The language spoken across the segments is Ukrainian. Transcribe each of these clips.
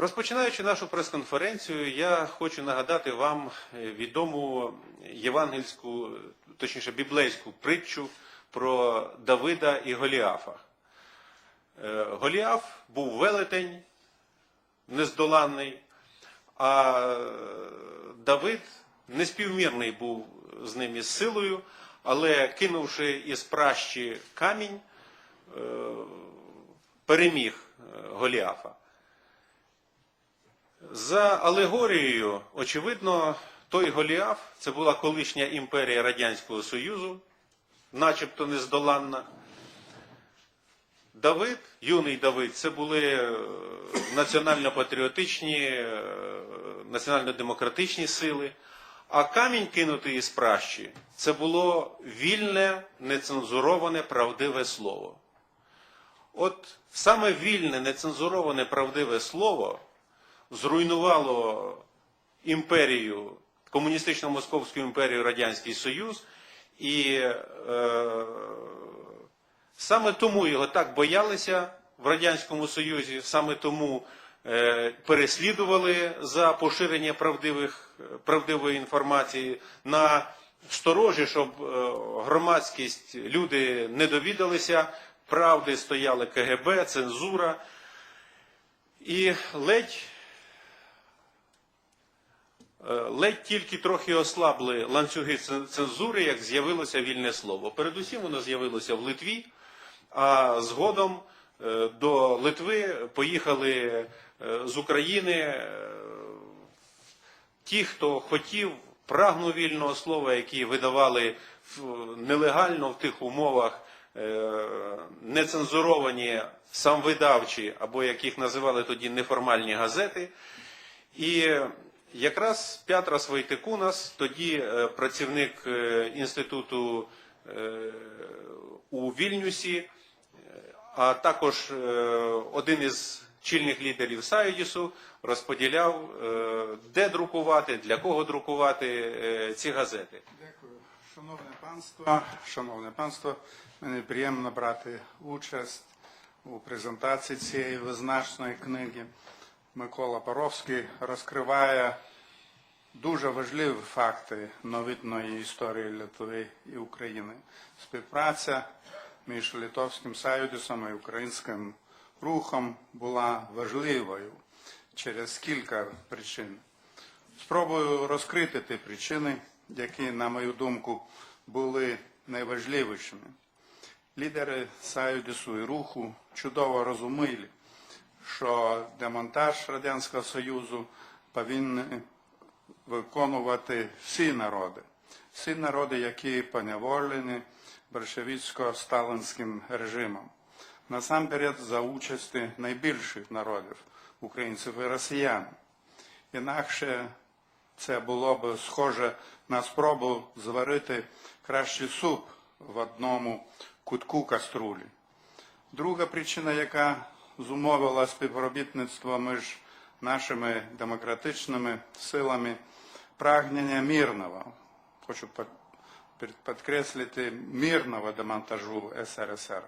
Розпочинаючи нашу прес-конференцію, я хочу нагадати вам е, відому євангельську, точніше біблейську притчу про Давида і Голіафа. Е, Голіаф був велетень, нездоланний, а е, Давид неспівмірний був з ним із силою, але кинувши із пращі камінь, переміг Голіафа. За алегорією, очевидно, той Голіаф це була колишня імперія Радянського Союзу, начебто нездоланна. Давид, юний Давид, це були е, національно-патріотичні, е, національно-демократичні сили. А камінь кинутий із пращі це було вільне, нецензуроване, правдиве слово. От саме вільне, нецензуроване, правдиве слово зруйнувало імперію, комуністичну Московську імперію Радянський Союз, і е, саме тому його так боялися в Радянському Союзі, саме тому е, переслідували за поширення правдивих, правдивої інформації на сторожі, щоб е, громадськість, люди не довідалися правди, стояли КГБ, цензура. І ледь ледь тільки трохи ослабли ланцюги цензури, як з'явилося вільне слово. Передусім воно з'явилося в Литві, а згодом е, до Литви поїхали е, з України е, ті, хто хотів, прагнув вільного слова, які видавали нелегально в тих умовах е, нецензуровані самвидавчі, або як їх називали тоді неформальні газети. І якраз Пятрас Войтекунас, тоді е, працівник е, інституту е, у Вільнюсі, а також один із чільних лідерів Сайодісу розподіляв, де друкувати, для кого друкувати ці газети. Дякую. Шановне панство, шановне панство, мені приємно брати участь у презентації цієї визначної книги. Микола Паровський розкриває дуже важливі факти новітної історії Литви і України. Співпраця між Литовським Союзом і українським рухом була важливою через кілька причин. Спробую розкрити ті причини, які, на мою думку, були найважливішими. Лідери Союзу і руху чудово розуміли, що демонтаж Радянського Союзу повинен виконувати всі народи. Всі народи, які поневолені большевицько-сталинським режимом. Насамперед за участі найбільших народів українців і росіян. Інакше це було б схоже на спробу зварити кращий суп в одному кутку каструлі. Друга причина, яка зумовила співробітництво між нашими демократичними силами, прагнення мирного. Хочу під- під- підкреслити мирного демонтажу СРСР.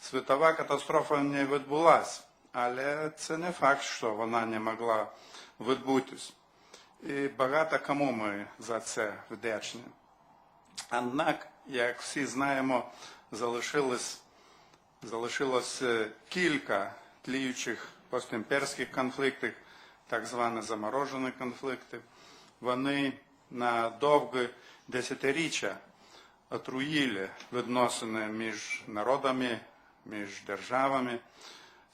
Світова катастрофа не відбулася, але це не факт, що вона не могла відбутись. І багато кому ми за це вдячні. Однак, як всі знаємо, залишилось, залишилось кілька тліючих постімперських конфліктів, так звані заморожені конфлікти. Вони на довгі десятиріччя отруїли відносини між народами, між державами,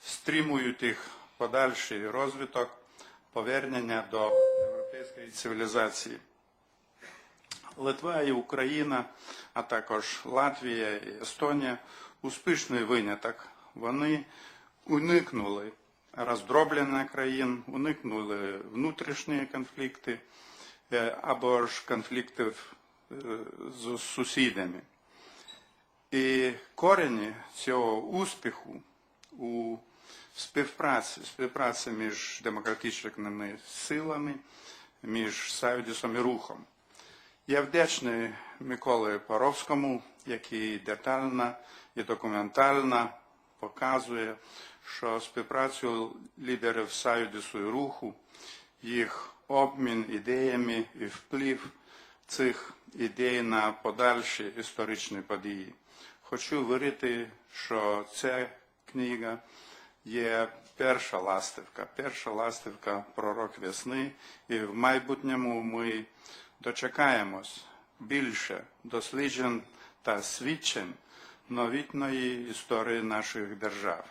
стримують їх подальший розвиток, повернення до європейської цивілізації. Литва і Україна, а також Латвія і Естонія успішний виняток. Вони уникнули роздроблення країн, уникнули внутрішні конфлікти е, або ж конфліктів е, з сусідами. І корені цього успіху у співпраці, співпраці між демократичними силами, між Союзом і рухом. Я вдячний Миколі Паровському, який детально і документально показує, що співпрацю лідерів Союзу і руху, їх обмін ідеями і вплив цих ідей на подальші історичні події. Хочу вірити, що ця книга є перша ластівка, перша ластівка пророк весни, і в майбутньому ми дочекаємось більше досліджень та свідчень новітньої історії наших держав.